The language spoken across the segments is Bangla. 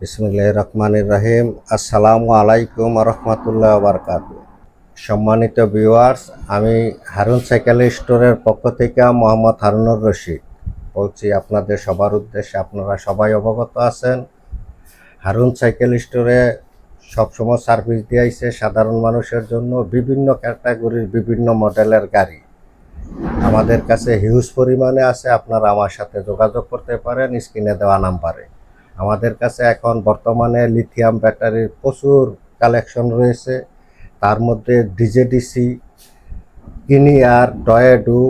বিসমুল্লাহ রহমানির রহিম। আসসালামু আলাইকুম রহমতুল্লাহ বারকাত। সম্মানিত ভিউয়ার্স, আমি হারুন সাইকেল স্টোরের পক্ষ থেকে মোহাম্মদ হারুনুর রশিদ। বলছি, আপনাদের সবার উদ্দেশ্যে আপনারা সবাই অবগত আছেন, হারুন সাইকেল স্টোরে সবসময় সার্ভিস দিয়েছে সাধারণ মানুষের জন্য বিভিন্ন ক্যাটাগরির বিভিন্ন মডেলের গাড়ি। আমাদের কাছে হিউজ পরিমাণে আছে, আপনারা আমার সাথে যোগাযোগ করতে পারেন, স্ক্রিনে দেওয়া নাম্বারে। আমাদের কাছে এখন বর্তমানে লিথিয়াম ব্যাটারির প্রচুর কালেকশন রয়েছে। তার মধ্যে ডিজেডিসি কিনিয়ার টয়েডু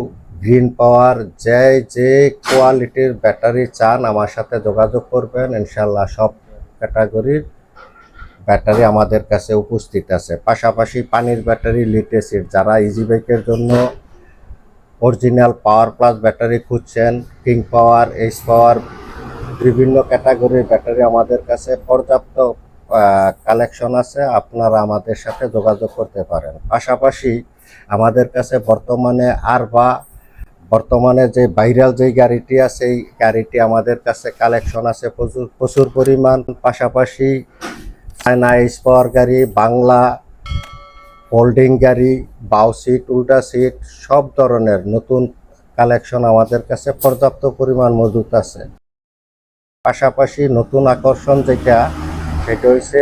গ্রিন পাওয়ার যে যে কোয়ালিটির ব্যাটারি চান আমার সাথে যোগাযোগ করবেন। ইনশাল্লাহ সব ক্যাটাগরির ব্যাটারি আমাদের কাছে উপস্থিত আছে। পাশাপাশি পানির ব্যাটারি লিটেসিড যারা ইজি বাইকের জন্য অরিজিনাল পাওয়ার প্লাস ব্যাটারি খুঁজছেন কিং পাওয়ার এইচ পাওয়ার বিভিন্ন ক্যাটাগরির ব্যাটারি আমাদের কাছে পর্যাপ্ত কালেকশন আছে, আপনারা আমাদের সাথে যোগাযোগ করতে পারেন। পাশাপাশি আমাদের কাছে বর্তমানে আর বা, বর্তমানে যে ভাইরাল যে গাড়িটি আছে, এই গাড়িটি আমাদের কাছে কালেকশন আছে প্রচুর প্রচুর পরিমাণ। পাশাপাশি চায়না এইচ পাওয়ার গাড়ি, বাংলা হোল্ডিং গাড়ি, বাউ সিট, উল্টা সিট, সব ধরনের নতুন কালেকশন আমাদের কাছে পর্যাপ্ত পরিমাণ মজুত আছে। পাশাপাশি নতুন আকর্ষণ যেটা, সেটা হচ্ছে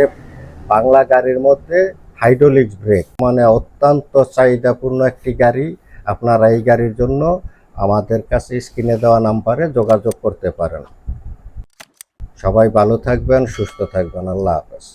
বাংলা গাড়ির মধ্যে হাইড্রোলিক ব্রেক। মানে অত্যন্ত চাহিদাপূর্ণ একটি গাড়ি। আপনারা এই গাড়ির জন্য আমাদের কাছে স্ক্রিনে দেওয়া নাম্বারে যোগাযোগ করতে পারেন। সবাই ভালো থাকবেন, সুস্থ থাকবেন। আল্লাহ হাফেজ।